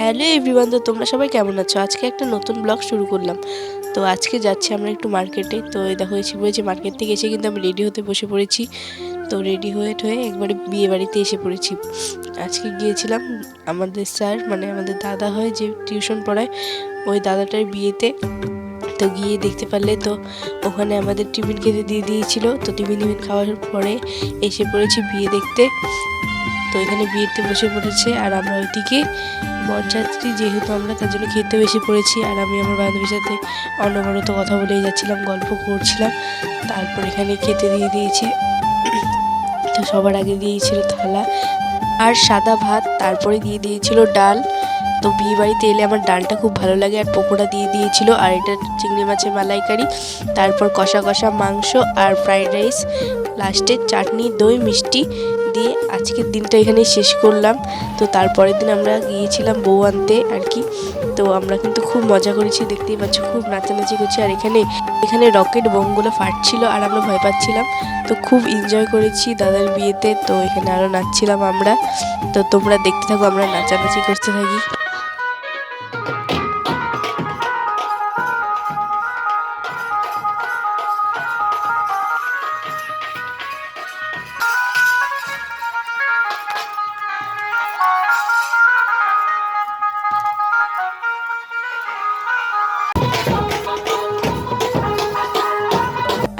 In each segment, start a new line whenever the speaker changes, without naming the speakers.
Hello everyone, তো তোমরা সবাই কেমন আছো? আজকে একটা নতুন ব্লগ শুরু করলাম। তো আজকে যাচ্ছি আমরা একটু মার্কেটে। তো দেখো এসে পড়েছি মার্কেট থেকে এসে কিন্তু আমি রেডি হতে বসে পড়েছি। তো রেডি হয়ে হয়ে একবারে বিয়ে বাড়িতে এসে পড়েছি। আজকে গিয়েছিলাম আমাদের স্যার মানে আমাদের দাদা হয় যে টিউশন পড়ায়, ওই দাদাটার বিয়েতে। তো গিয়ে দেখতে পারলে তো ওখানে আমাদের টিফিন খেতে দিয়ে দিয়েছিল। তো টিফিন টিফিন খাওয়ার পরে এসে পড়েছি বিয়ে দেখতে। তো এখানে বিয়েতে বসে পড়েছে আর আমরা ওইদিকে বরযাত্রী যেহেতু আমরা, তার জন্য খেতে বেশি পড়েছি। আর আমি আমার বান্ধবীর সাথে অনবরত কথা বলেই যাচ্ছিলাম, গল্প করছিলাম। তারপর এখানে খেতে দিয়ে দিয়েছে। তো সবার আগে দিয়েছিল থালা আর সাদা ভাত, তারপরে দিয়ে দিয়েছিল ডাল। তো বিয়ে বাড়িতে এলে আমার ডালটা খুব ভালো লাগে আর পকোড়া দিয়ে দিয়েছিল। আর এটা চিংড়ি মাছের মালাইকারি, তারপর কষা কষা মাংস আর ফ্রাইড রাইস। লাস্টে চাটনি, দই, মিষ্টি দিয়ে আজকের দিনটা এখানে শেষ করলাম। তো তারপরের দিন আমরা গিয়েছিলাম বউ আনতে আর কি। তো আমরা কিন্তু খুব মজা করেছি, দেখতেই পাচ্ছ, খুব নাচানাচি করছি। আর এখানে এখানে রকেট বোমগুলো ফাটছিল আর আমরা ভয় পাচ্ছিলাম। তো খুব এনজয় করেছি দাদার বিয়েতে। তো এখানে আরও নাচছিলাম আমরা। তো তোমরা দেখতে থাকো, আমরা নাচানাচি করতে থাকি।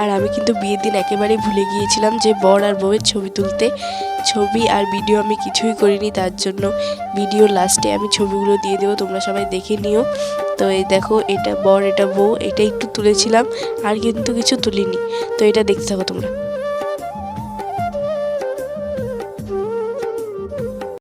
আর আমি কিন্তু বিয়ের দিন একেবারেই ভুলে গিয়েছিলাম যে বর আর বউয়ের ছবি তুলতে। ছবি আর ভিডিও আমি কিছুই করিনি, তার জন্য ভিডিও লাস্টে আমি ছবিগুলো দিয়ে দেবো, তোমরা সবাই দেখে নিও। তো এই দেখো, এটা বর, এটা বউ, এটা একটু তুলেছিলাম, আর কিন্তু কিছু তুলিনি। তো এটা দেখতে থাকো তোমরা।